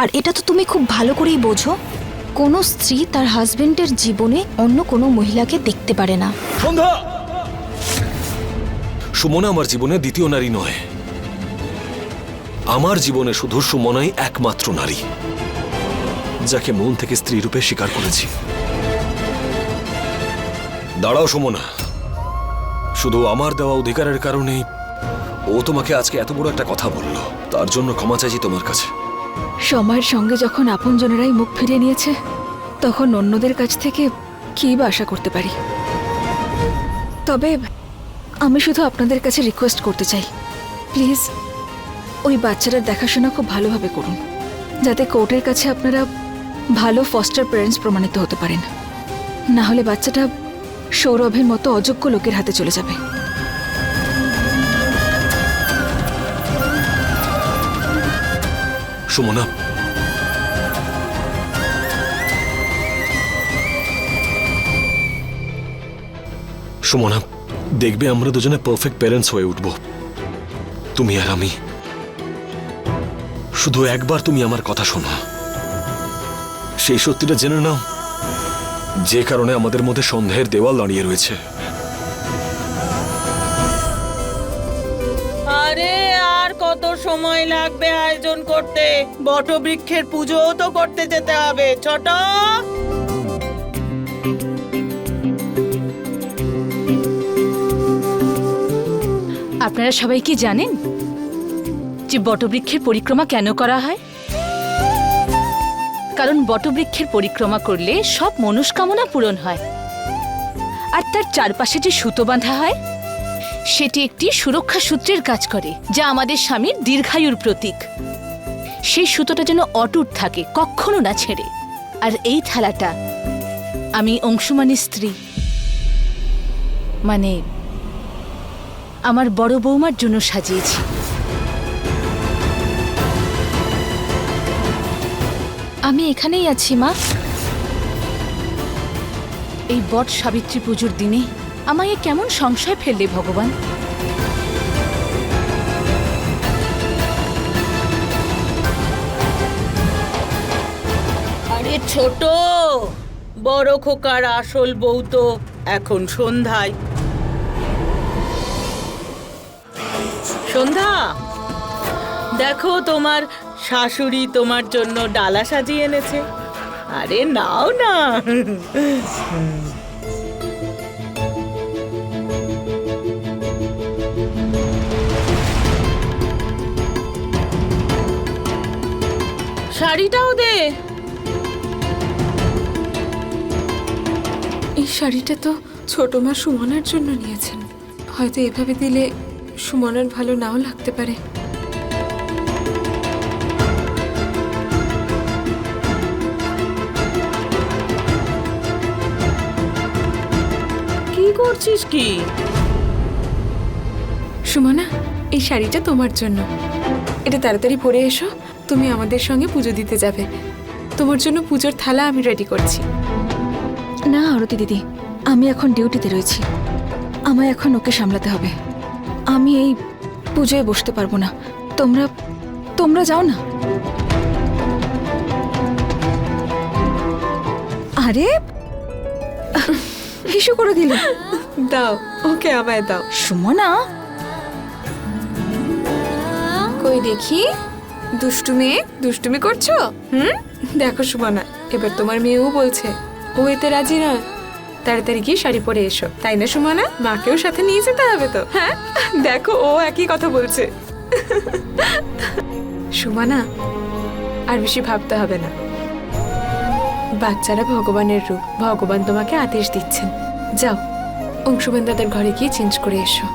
আর এটা তো তুমি খুব ভালো করেই বোঝো। কোনো স্ত্রী তার হাজবেন্ডের জীবনে অন্য কোনো মহিলাকে দেখতে পারে না। সন্ধ্যা! সুমনা আমার জীবনে দ্বিতীয় নারী নয়। আমার জীবনে শুধু সুমনাই একমাত্র নারী, যাকে মন থেকে স্ত্রী রূপে স্বীকার করেছি। দাঁড়াও সুমনা। শুধু আমার দেওয়া অধিকারের কারণেই ও তোমাকে আজকে এত বড় একটা কথা বলল। তার জন্য ক্ষমা চাইছি তোমার কাছে। সময়ের সঙ্গে যখন আপনজনেরাই মুখ ফিরিয়ে নিয়েছে, তখন অন্যদের কাছ থেকে কী বা আশা করতে পারি? তবে আমি শুধু আপনাদের কাছে রিকোয়েস্ট করতে চাই। প্লিজ ওই বাচ্চাটার দেখাশোনা খুব ভালোভাবে করুন, যাতে কোর্টের কাছে আপনারা ভালো ফস্টার প্যারেন্টস প্রমাণিত হতে পারেন। না হলে বাচ্চাটা সৌরভের মতো অযোগ্য লোকের হাতে চলে যাবে। সুমনা। সুমনা, দেখবে আমরা দুজনে পারফেক্ট প্যারেন্টস হয়ে উঠব। তুমি আর আমি। শুধু একবার তুমি আমার কথা শোনো। সেই সত্যিটা জেনে নাও। যে কারণে আমাদের মধ্যে সন্দেহের দেওয়াল দাঁড়িয়ে রয়েছে। সময় লাগবে আয়োজন করতে। বটবৃক্ষের পুজোও তো করতে যেতে হবে, ছোট। আপনারা সবাই কি জানেন যে বটবৃক্ষের পরিক্রমা কেন করা হয়? কারণ বটবৃক্ষের পরিক্রমা করলে সব মনস্কামনা পূরণ হয়। আর তার চারপাশে যে সুতো বাঁধা হয় সেটি একটি সুরক্ষা সূত্রের কাজ করে, যা আমাদের স্বামীর দীর্ঘায়ুর প্রতীক। সেই সুতোটা যেন অটুট থাকে, কখনো না ছেড়ে। আর এই থালাটা আমি অংশুমানের স্ত্রী মানে আমার বড় বৌমার জন্য সাজিয়েছি। আমি এখানেই আছি, মা। এই বট সাবিত্রী পুজোর দিনে আমায় কেমন সংশয় ফেললে ভগবান? আরে ছোট, বড় খোকার আসল বউ তো এখন সন্ধ্যায়। সন্ধ্যা, দেখো তোমার শাশুড়ি তোমার জন্য ডালা সাজিয়ে এনেছে। আরে নাও না। শাড়িটাও দে। এই শাড়িটা তো ছোট মা সুমনার জন্য নিয়েছেন। হয়তো এভাবে দিলে সুমনার ভালো নাও লাগতে পারে। কি করছিস কি? সুমনা এই শাড়িটা তোমার জন্য। এটা তাড়াতাড়ি পরে এসো। তুমি আমাদের সঙ্গে পুজো দিতে যাবে। তোমার জন্য পুজোর থালা আমি রেডি করছি। না আরতি দিদি আমি এখন ডিউটিতে রয়েছি। আমায় এখন ওকে সামলাতে হবে। আমি এই পুজোয় বসতে পারব না। তোমরা তোমরা যাও না। আরে হিসু করে দিল। দাও ওকে আমায় দাও। সুমনা? কই দেখি? দুষ্টু মেয়ে দুষ্টুমি করছ? হুম? দেখো সুমনা, এবার তোমার মেয়েও বলছে, ও এতে রাজি না। তাড়াতাড়ি গিয়ে শাড়ি পরে এসো, তাই না সুমনা? মাকেও সাথে নিয়ে যেতে হবে তো হ্যাঁ? দেখো, ও একই কথা বলছে। সুমনা, আর বেশি ভাবতে হবে না। বাচ্চারা ভগবানের রূপ, ভগবান তোমাকে আদেশ দিচ্ছেন। যাও অংশুমান দাদার ঘরে গিয়ে চেঞ্জ করে এসো।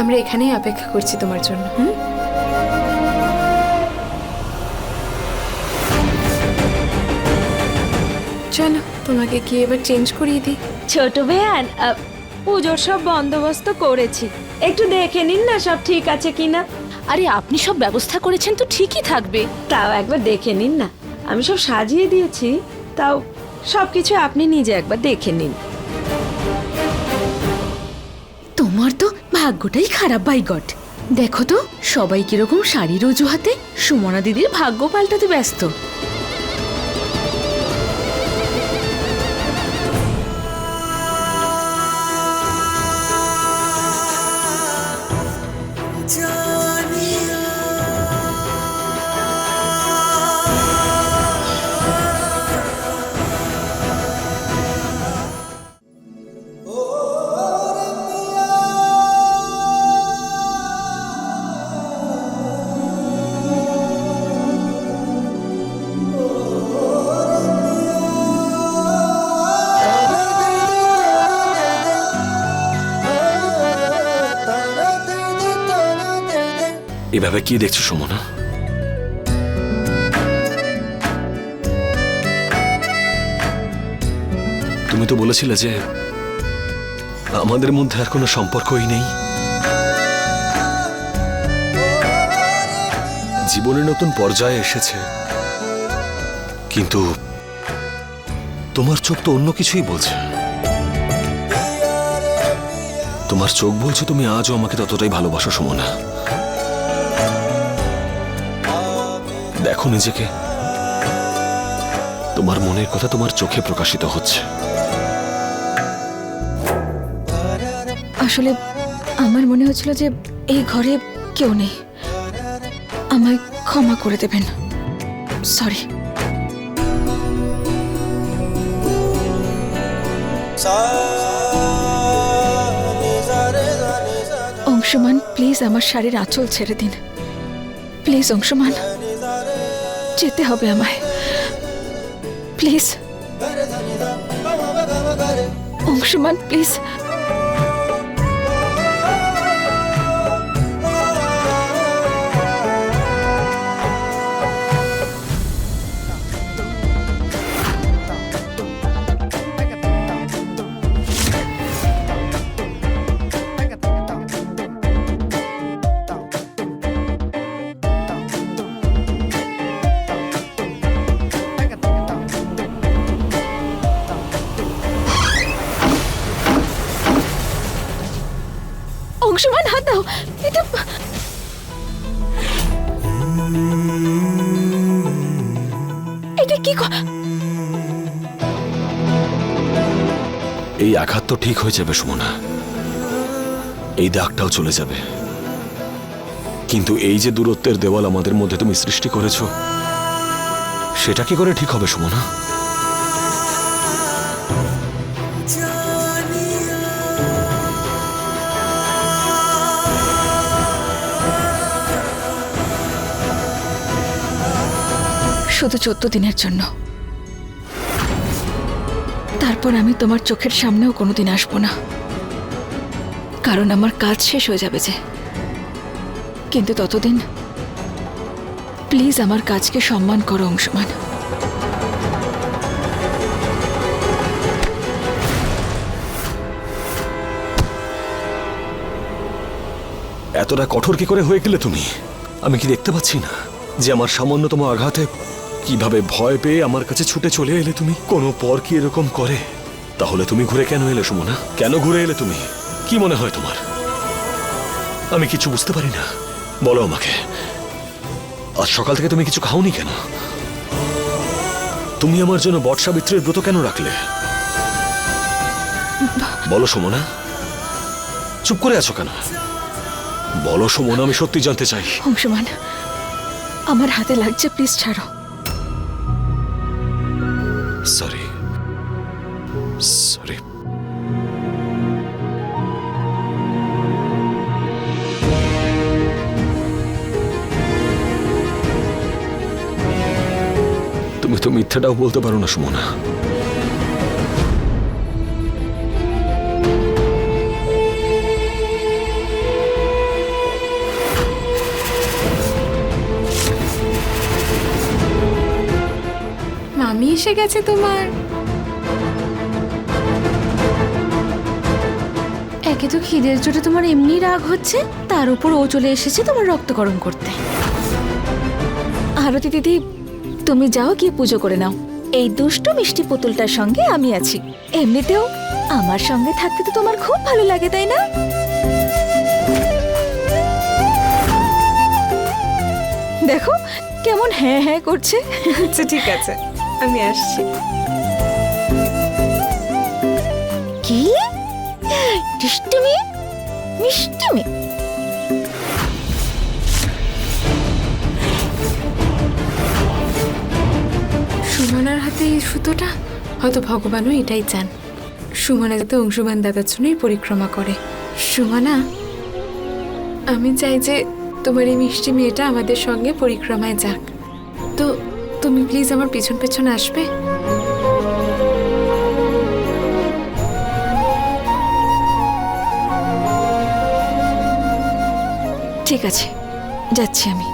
আমরা এখানেই অপেক্ষা করছি তোমার জন্য, হুম? চলো তোমাকে কি এবার চেঞ্জ করিয়ে দিই। ছোট বেয়ান আহ, পুজোর সব বন্দোবস্ত করেছি। একটু দেখে নিন না সব ঠিক আছে কিনা। আরে আপনি সব ব্যবস্থা করেছেন তো ঠিকই থাকবে। তাও একবার দেখে নিন না। আমি সব সাজিয়ে দিয়েছি তাও সব কিছু আপনি নিজে একবার দেখে নিন। তোমার তো ভাগ্যটাই খারাপ বাই গড দেখো তো সবাই কীরকম শাড়ির অজুহাতে সুমনা দিদির ভাগ্য পাল্টাতে ব্যস্ত। এভাবে কি দেখছ সুমনা তুমি তো বলেছিলে যে আমাদের মধ্যে আর কোনো সম্পর্কই নেই জীবনের নতুন পর্যায়ে এসেছে কিন্তু তোমার চোখ তো অন্য কিছুই বলছে তোমার চোখ বলছে তুমি আজও আমাকে ততটাই ভালোবাসো সুমনা দেখো নিজেকে। তোমার মনের কথা তোমার চোখে প্রকাশিত হচ্ছে। আসলে আমার মনে হচ্ছিল যে এই ঘরে কেউ নেই। আমায় ক্ষমা করে দেবেন। সরি অংশমান প্লিজ আমার শাড়ির আঁচল ছেড়ে দিন। প্লিজ অংশমান। যেতে হবে আমায়। প্লিজ। অংশমান প্লিজ। অংশমান হাত দাও। এটা এটা কি এই আঘাত তো ঠিক হয়ে যাবে, সুমনা। এই দাগটাও চলে যাবে। কিন্তু এই যে দূরত্বের দেওয়াল আমাদের মধ্যে তুমি সৃষ্টি করেছ, সেটা কি করে ঠিক হবে, সুমনা? শুধু চোদ্দ দিনের জন্য। তারপর আমি তোমার চোখের সামনেও কোনোদিন আসব না। কারণ আমার কাজ শেষ হয়ে যাবে যে। কিন্তু ততদিন প্লিজ আমার কাজকে সম্মান করো, অংশমান। এতটা কঠোর কি করে হয়ে গেলে তুমি? আমি কি দেখতে পাচ্ছি না যে আমার সামান্যতম আঘাতে কীভাবে ভয় পেয়ে আমার কাছে ছুটে চলে এলে তুমি? কোনো পর কি এরকম করে? তাহলে তুমি ঘুরে কেন এলে সুমনা? কেন ঘুরে এলে তুমি? কি মনে হয় তোমার? আমি কিছু বুঝতে পারি না। বলো আমাকে। আজ সকাল থেকে তুমি কিছু খাওনি কেন? তুমি আমার জন্য বট সাবিত্রীর ব্রত কেন রাখলে? বলো সুমনা। চুপ করে আছো কেন? বলো সুমনা, আমি সত্যি জানতে চাই। আমার হাতে লাগছে, প্লিজ ছাড়ো। মিথ্যাটাও বলতে পারো না, সুমনা। মামি এসে গেছে তোমার। একে তো খিদের চোটে তোমার এমনি রাগ হচ্ছে, তার উপর ও চলে এসেছে তোমার রক্তকরণ করতে। আরতি দিদি তুমি যাও গিয়ে পুজো করে নাও। এই দুষ্টু মিষ্টি পুতুলটার সঙ্গে আমি আছি। এমনিতেও আমার সঙ্গে থাকতে তো তোমার খুব ভালো লাগে তাই না? দেখো কেমন হ্যাঁ হ্যাঁ করছে। আচ্ছা ঠিক আছে। আমি আসছি। কি? দুষ্টুমি? মিষ্টুমি? সুমনার হাতে এই সুতোটা? হয়তো ভগবানও এটাই চান। সুমনা যাতে অংশুমান দাদার জন্যই পরিক্রমা করে। সুমনা, আমি চাই যে তোমার এই মিষ্টি মেয়েটা আমাদের সঙ্গে পরিক্রমায় যাক। তো তুমি প্লিজ আমার পিছন পেছন আসবে? ঠিক আছে, যাচ্ছি আমি।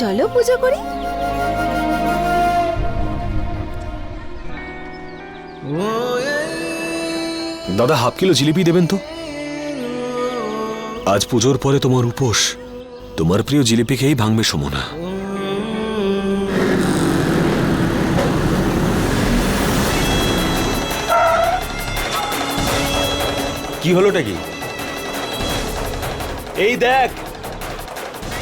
চলো পুজো করি। দাদা, হাফ কিলো জিলিপি দেবেন তো? আজ পুজোর পরে তোমার উপোস। তোমার প্রিয় জিলিপি খেয়েই ভাঙবে সমনা। কি হলোটা কি? এই দেখ,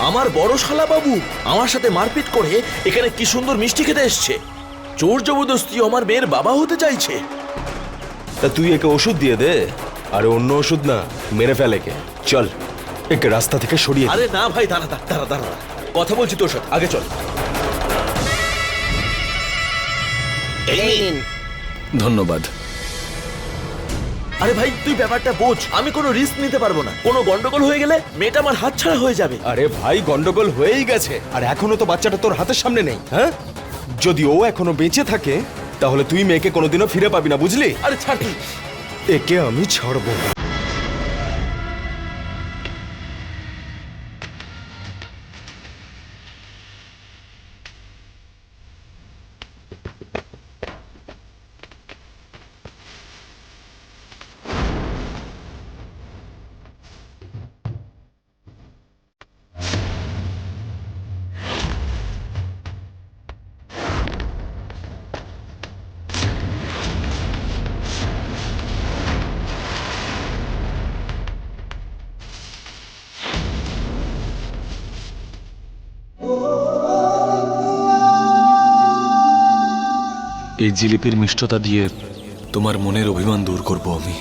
আমার বড় শালা বাবু আমার সাথে মারপিট করে এখানে কি সুন্দর মিষ্টি খেতে এসছে। চোর জবরদস্তি আমার মেয়ের বাবা হতে চাইছে। তা তুই একে ওষুধ দিয়ে দে আরে অন্য ওষুধ না মেরে ফেলে কে চল একে রাস্তা থেকে সরিয়ে আরে না ভাই দাঁড়া দাঁড়া দাঁড়া দাঁড়া। দাঁড়া। কথা বলছি তোর সাথে আগে চল। ধন্যবাদ। আরে ভাই তুই ব্যাপারটা বোঝ আমি কোনো রিস্ক নিতে পারব না। কোনো গন্ডগোল হয়ে গেলে মেয়েটা আমার হাত ছাড়া হয়ে যাবে। আরে ভাই গন্ডগোল হয়েই গেছে আর এখনও তো বাচ্চাটা তোর হাতের সামনে নেই হ্যাঁ? যদি ও এখনও বেঁচে থাকে তাহলে তুই মেয়েকে কোনোদিনও ফিরে পাবি না বুঝলি আরে ছাড় তুই একে আমি ছাড়বো না। এই জিলিপির মিষ্টতা দিয়ে তোমার মনের অভিমান দূর করব আমি।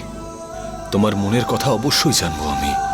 তোমার মনের কথা অবশ্যই জানব আমি।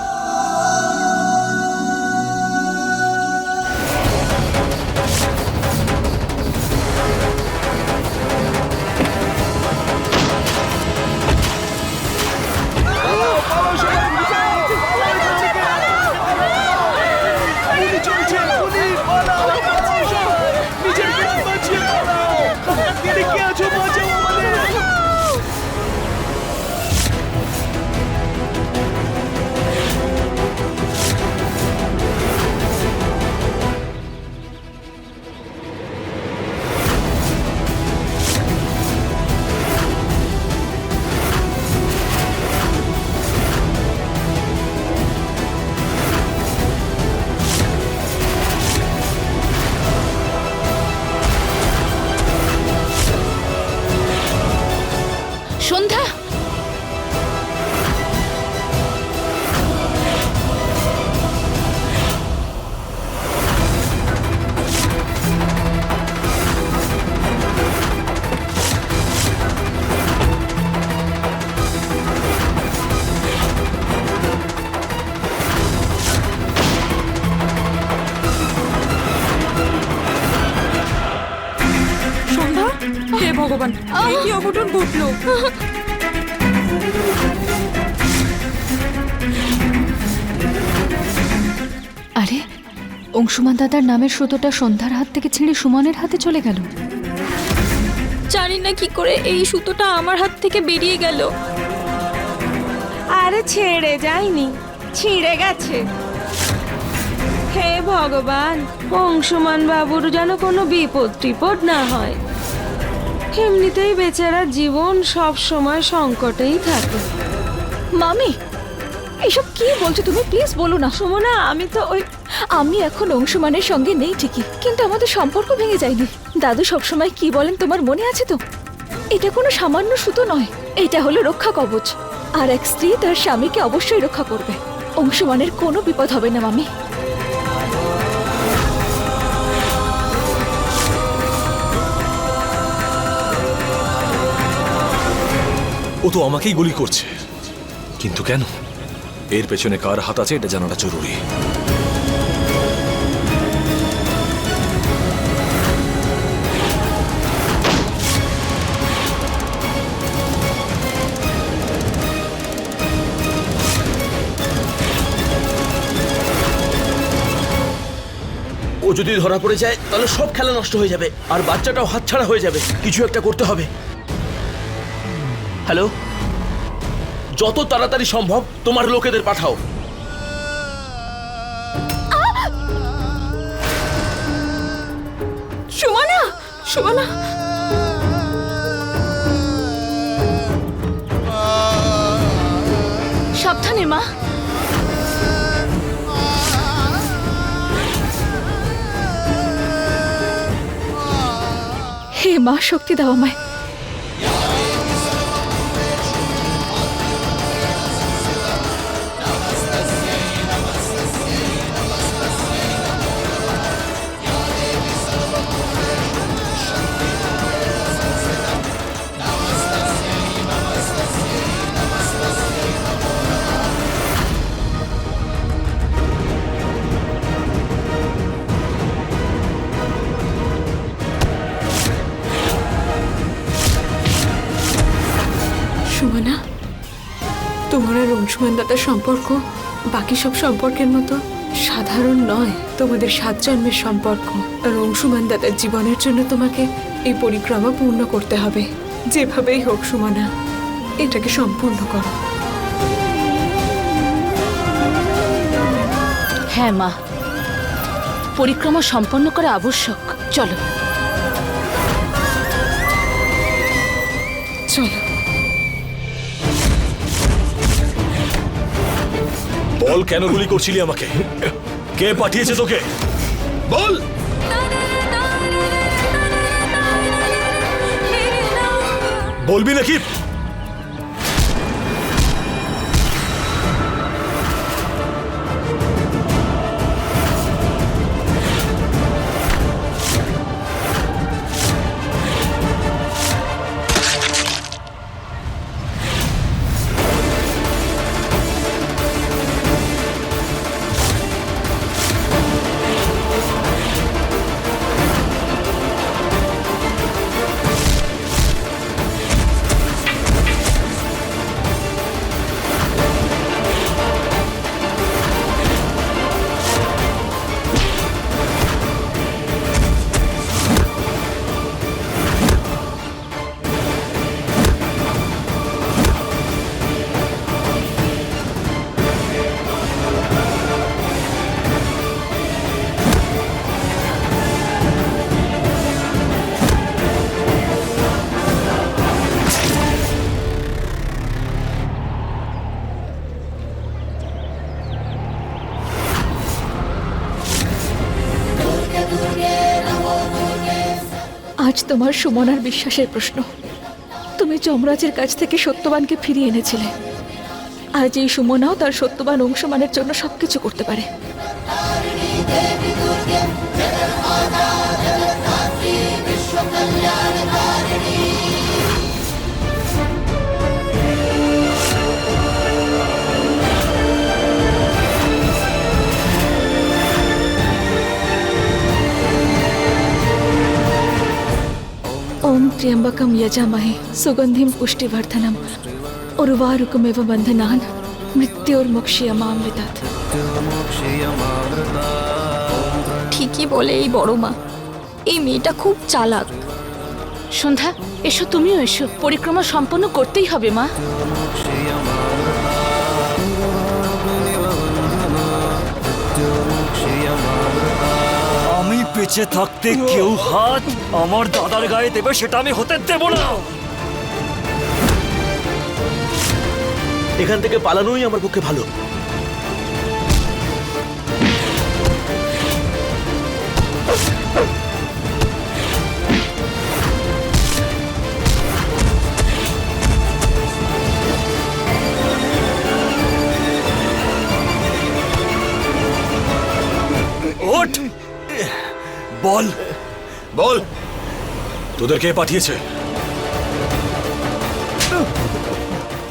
অঘটন ঘটলো আরে অংশুমান দাদার নামের সুতোটা সন্ধ্যার হাত থেকে ছিঁড়ে সুমনের হাতে চলে গেল। জানি না কি করে এই সুতোটা আমার হাত থেকে বেরিয়ে গেল। আরে ছেড়ে যায়নি ছিঁড়ে গেছে। হে ভগবান অংশুমান বাবুর যেন কোনো বিপদ টিপদ না হয়। এমনিতেই বেচারা জীবন সব সময় সংকটেই থাকে। মামি এসব কি বলছো তুমি? প্লিজ বলো না। সুমনা আমি তো ওই আমি এখন অংশুমানের সঙ্গে নেই ঠিকই কিন্তু আমাদের সম্পর্ক ভেঙে যায়নি। দাদু সবসময় কি বলেন তোমার মনে আছে তো? এটা কোনো সামান্য সুতো নয় এটা হলো রক্ষা কবচ। আর এক স্ত্রী তার স্বামীকে অবশ্যই রক্ষা করবে। অংশুমানের কোনো বিপদ হবে না মামি। তো আমাকেই গুলি করছে। কিন্তু কেন? এর পেছনে কার হাত আছে এটা জানাটা জরুরি। ও যদি ধরা পড়ে যায়, তাহলে সব খেলা নষ্ট হয়ে যাবে, আর বাচ্চাটাও হাতছাড়া হয়ে যাবে। কিছু একটা করতে হবে। হ্যালো যত তাড়াতাড়ি সম্ভব তোমার লোকেদের পাঠাও। সুমনা! সুমনা! সাবধানে, মা। হে মা, শক্তি দাও আমায়। দাদার সম্পর্ক বাকি সব সম্পর্কের মতো সাধারণ নয় তোমাদের সাত জন্মের সম্পর্ক। আর অংশুমান দাদার জীবনের জন্য তোমাকে এই পরিক্রমা পূর্ণ করতে হবে। যেভাবেই হোক সুমানা এটাকে সম্পূর্ণ করো। হ্যাঁ মা। পরিক্রমা সম্পন্ন করা আবশ্যক। চলো। চলো। বল কেন গুলি করছিলি আমাকে? কে পাঠিয়েছে তোকে? বল! বলবি নাকি? তোমার সুমনার বিশ্বাসের প্রশ্ন। তুমি যমরাজের কাছ থেকে সত্যবানকে ফিরিয়ে এনেছিলে। আজ এই সুমনাও তার সত্যবান অংশমানের জন্য সবকিছু করতে পারে। ত্র্যম্বকম যজামহে সুগন্ধিম পুষ্টিবর্ধনম উর্বারুকমেব বন্ধনান মৃত্যুর্মুক্ষিয়মামৃতাৎ ঠিকই বলে এই বড় মা এই মেয়েটা খুব চালাক। সন্ধ্যা এসো তুমিও এসো। পরিক্রমা সম্পন্ন করতেই হবে মা। বেঁচে থাকতে কেউ হাত আমার দাদার গায়ে দেবে, সেটা আমি হতে দেব না। এখান থেকে পালানোই আমার পক্ষে ভালো। বল। বল। তোদের কে পাঠিয়েছে?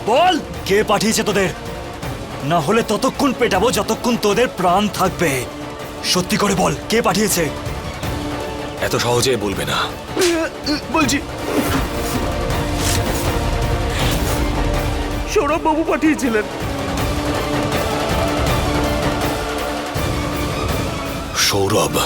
বল। কে পাঠিয়েছে তোদের? না হলে ততক্ষণ পেটাবো যতক্ষণ তোদের প্রাণ থাকবে। সত্যি করে বল কে পাঠিয়েছে? এত সহজে বলবে না। বলছি। সৌরভ বাবু পাঠিয়েছিলেন। সৌরভ।